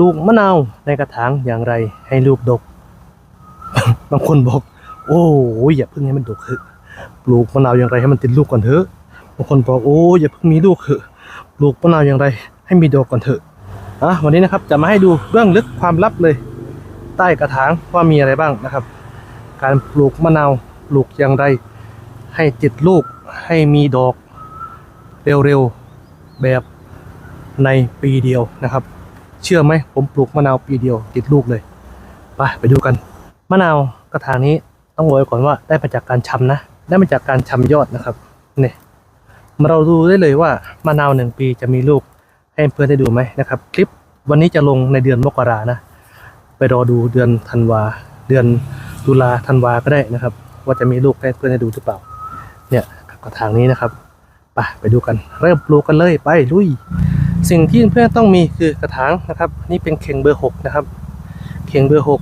ลูกมะนาวในกระถางอย่างไรให้ลูกดก บางคนบอก โอ้ยอย่าเพิ่งให้มันดกเถอะปลูกมะนาวอย่างไรให้มันติดลูกก่อนเถอะบางคนบอกโอ้ยอย่าเพิ่งมีลูกเถอะปลูกมะนาวอย่างไรให้มีดอกก่อนเถอะอะวันนี้นะครับจะมาให้ดูเรื่องลึกความลับเลย ใต้กระถางว่ามีอะไรบ้างนะครับ การปลูกมะนาวปลูกอย่างไร ให้ติดลูกให้มีดอกเร็วๆแบบในปีเดียวนะครับ เชื่อไหมผมปลูกมะนาวปีเดียวติดลูกเลยไปไปดูกัน มะนาวกระถางนี้ต้องบอกไว้ก่อนว่าได้มาจากการชำนะ ได้มาจากการชำยอดนะครับเนี่ยมาเราดูได้เลยว่ามะนาวหนึ่งปีจะมีลูกให้เพื่อนได้ดูไหมนะครับ คลิปวันนี้จะลงในเดือนมกรานะ ไปรอดูเดือนธันวา เดือนตุลาธันวาก็ได้นะครับ ว่าจะมีลูกให้เพื่อนให้ดูหรือเปล่า เนี่ยกระถางนี้นะครับไปไปดูกัน เริ่มปลูกกันเลยไปลุย สิ่งที่เพื่อนต้องมีคือกระถางนะครับ นี่เป็นเข่งเบอร์หกนะครับ เข่งเบอร์หก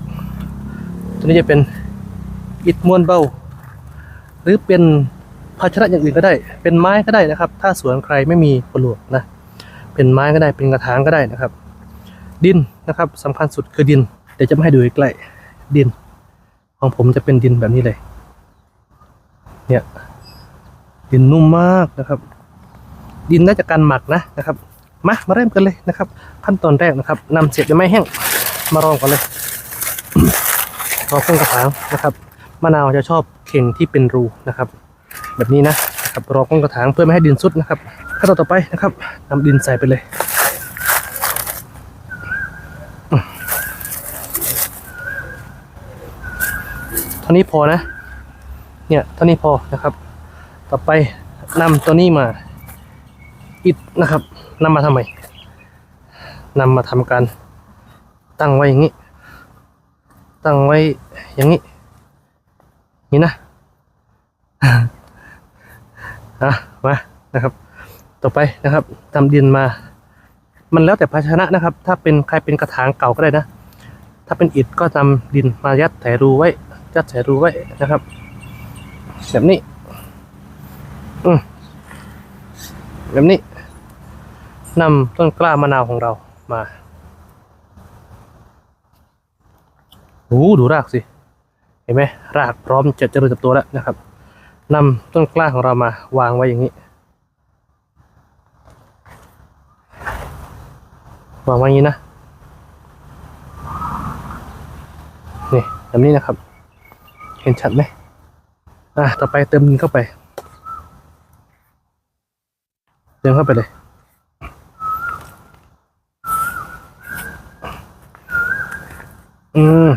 ตัวนี้จะเป็นอิฐมวลเบาหรือเป็นภาชนะอย่างอื่นก็ได้ เป็นไม้ก็ได้นะครับ ถ้าสวนใครไม่มีปลวกนะ เป็นไม้ก็ได้ เป็นกระถางก็ได้นะครับ ดินนะครับสำคัญสุดคือดิน เดี๋ยวจะมาให้ดูใกล้ดิน ของผมจะเป็นดินแบบนี้เลย เนี่ย ดินนุ่มมากนะครับ ดินน่าจะการหมักนะนะครับ มามาเริ่มกันเลยนะครับ ขั้นตอนแรกนะครับนำเศษยังไม่แห้งมารองก่อนเลยรอเครื่องกระถางนะครับมะนาวจะชอบเข่งที่เป็นรูนะครับ แบบนี้นะครับรอเครื่องกระถางเพื่อไม่ให้ดินซุดนะครับขั้นตอนต่อไปนะครับนำดินใส่ไปเลยท่านี้พอนะ เนี่ยท่านี้พอนะครับ ต่อไปนำตัวนี้มา อิดนะครับนำมาทำไมนำมาทำการตั้งไว้อย่างนี้ ตั้งไว้อย่างนี้ นี่นะอะมานะครับ ต่อไปนะครับทำดินมา มันแล้วแต่ภาชนะนะครับ ถ้าเป็นใครเป็นกระถางเก่าก็ได้นะ ถ้าเป็นอิฐก็นำดินมายัดแถรูไว้ยัดแถรูไว้นะครับ แบบนี้ อืมแบบนี้ นำต้นกล้ามะนาวของเรามาโอ้ดูรากสิ เห็นไหมรากพร้อมจะเจริญเติบโตแล้วนะครับนำต้นกล้าของเรามาวางไว้อย่างนี้ วางไว้อย่างนี้นะนี่แบบนี้นะครับ เห็นชัดไหมอะต่อไปเติมดินเข้าไป เติมเข้าไปเลย อืม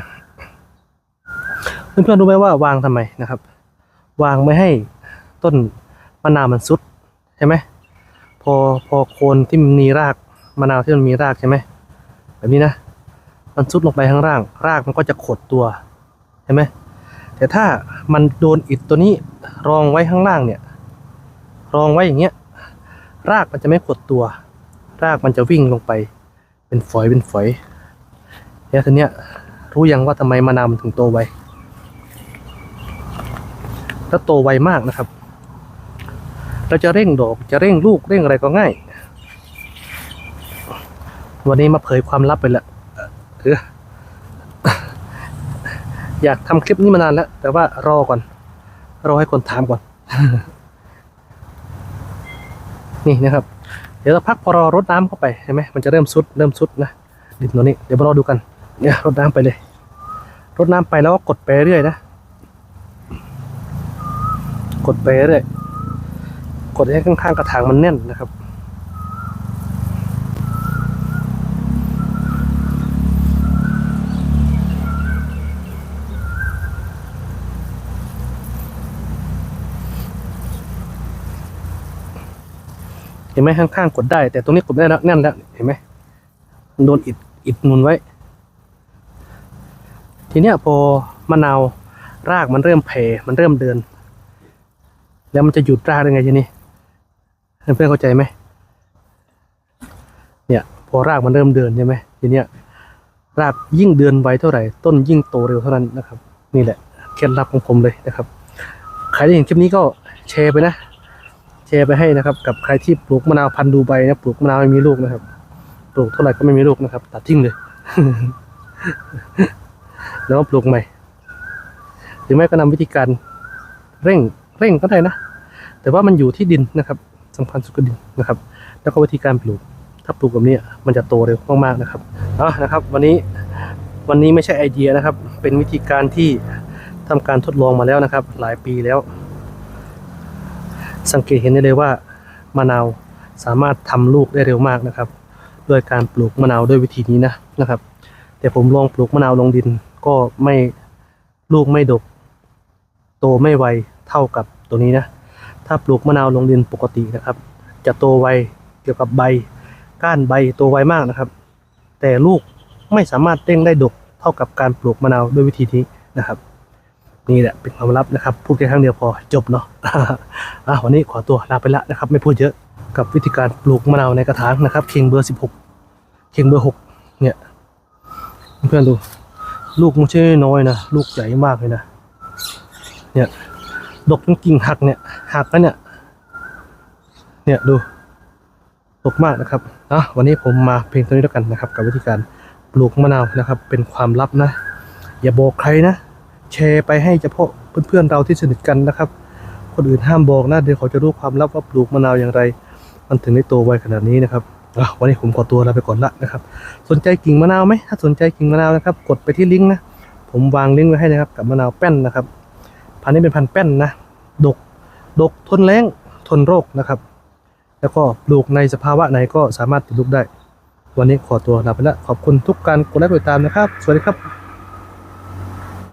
เพื่อนๆรู้ไหมว่าวางทำไมนะครับ วางไม่ให้ต้นมะนาวมันซุดใช่ไหมพอพอโคนที่มันมีรากมะนาวที่มันมีรากใช่ไหมแบบนี้นะมันซุดลงไปข้างล่าง รากมันก็จะขดตัวเห็นไหมแต่ถ้ามันโดนอิฐตัวนี้รองไว้ข้างล่างเนี่ย รองไว้อย่างเงี้ย รากมันจะไม่ขดตัว รากมันจะวิ่งลงไป เป็นฝอยเป็นฝอยแล้วทีเนี้ย รู้ยังว่าทำไมมะนาวมันถึงโตไวแล้วโตไวมากนะครับ เราจะเร่งดอกจะเร่งลูกเร่งอะไรก็ง่าย วันนี้มาเผยความลับไปละเอออยากทำคลิปนี้มานานแล้ว แต่ว่ารอก่อน รอให้คนถามก่อน นี่นะครับ เดี๋ยวเราพักพอรอรดน้ำเข้าไปเห็นไหมมันจะเริ่มซุดเริ่มซุดนะดินตัวนี้ เดี๋ยวมารอดูกัน เนี่ยรดน้ำไปเลยรดน้ำไปแล้วก็กดไปเรื่อยนะ กดไปเรื่อยกดให้ข้างๆกระถางมันแน่นนะครับเห็นไหมข้างๆกดได้ แต่ตรงนี้กดไม่ได้แล้วแน่นแล้วเห็นไหมโดนอิดอิดนุนไว้ ทีเนี้ยพอมะนาวรากมันเริ่มแผ่มันเริ่มเดิน แล้วมันจะหยุดรากได้ไงทีนี้เพื่อนเข้าใจไหมเนี่ยพอรากมันเริ่มเดินใช่ไหมทีเนี้ยรากยิ่งเดินไวเท่าไหร่ ต้นยิ่งโตเร็วเท่านั้นนะครับ นี่แหละเคล็ดลับของผมเลยนะครับ ใครที่เห็นคลิปนี้ก็แชร์ไปนะ แชร์ไปให้นะครับ กับใครที่ปลูกมะนาวพันธุ์ดูใบนะปลูกมะนาวไม่มีลูกนะครับ ปลูกเท่าไหร่ก็ไม่มีลูกนะครับ ตัดทิ้งเลย แล้วมาปลูกใหม่ หรือไม่ก็นำวิธีการเร่งเร่งก็ได้นะ แต่ว่ามันอยู่ที่ดินนะครับสำคัญสุดก็ดินนะครับ แล้วก็วิธีการปลูก ถ้าปลูกแบบนี้มันจะโตเร็วมากๆนะครับอะนะครับ วันนี้วันนี้ไม่ใช่ไอเดียนะครับ เป็นวิธีการที่ทำการทดลองมาแล้วนะครับ หลายปีแล้ว สังเกตเห็นได้เลยว่ามะนาวสามารถทำลูกได้เร็วมากนะครับ ด้วยการปลูกมะนาวด้วยวิธีนี้นะนะครับ แต่ผมลองปลูกมะนาวลงดิน ก็ไม่ลูกไม่ดก โตไม่ไวเท่ากับตัวนี้นะ ถ้าปลูกมะนาวลงดินปกตินะครับ จะโตไวเกี่ยวกับใบ ก้านใบโตไวมากนะครับ แต่ลูกไม่สามารถเร่งได้ดกเท่ากับการปลูกมะนาวด้วยวิธีนี้นะครับนี่แหละเป็นความลับนะครับ พูดแค่ครั้งเดียวพอจบเนาะอะวันนี้ขอตัวลาไปละนะครับ ไม่พูดเยอะกับวิธีการปลูกมะนาวในกระถางนะครับเคียงเบอร์สิบหกเคียงเบอร์หกเนี่ยเพื่อนดู ลูกไม่ใช่น้อยนะ ลูกใหญ่มากเลยนะ เนี่ย ดกจนกิ่งหักเนี่ย หักแล้วเนี่ย เนี่ยดูตกมากนะครับอะวันนี้ผมมาเพียงเท่านี้แล้วกันนะครับ กับวิธีการปลูกมะนาวนะครับ เป็นความลับนะ อย่าบอกใครนะ แชร์ไปให้เฉพาะเพื่อนๆเราที่สนิทกันนะครับ คนอื่นห้ามบอกนะเดี๋ยวเขาจะรู้ความลับว่าปลูกมะนาวอย่างไร มันถึงได้โตไวขนาดนี้นะครับ วันนี้ผมขอตัวลาไปก่อนละนะครับ สนใจกิ่งมะนาวไหมถ้าสนใจกิ่งมะนาวนะครับ กดไปที่ลิงก์นะ ผมวางลิงก์ไว้ให้นะครับ กับมะนาวแป้นนะครับ พันธุ์นี้เป็นพันธุ์แป้นนะ ดก ดก ทนแรง ทนโรคนะครับ แล้วก็ปลูกในสภาวะไหนก็สามารถติดลูกได้ วันนี้ขอตัวลาไปละ ขอบคุณทุกการกดไลค์กดติดตามนะครับ สวัสดีครับ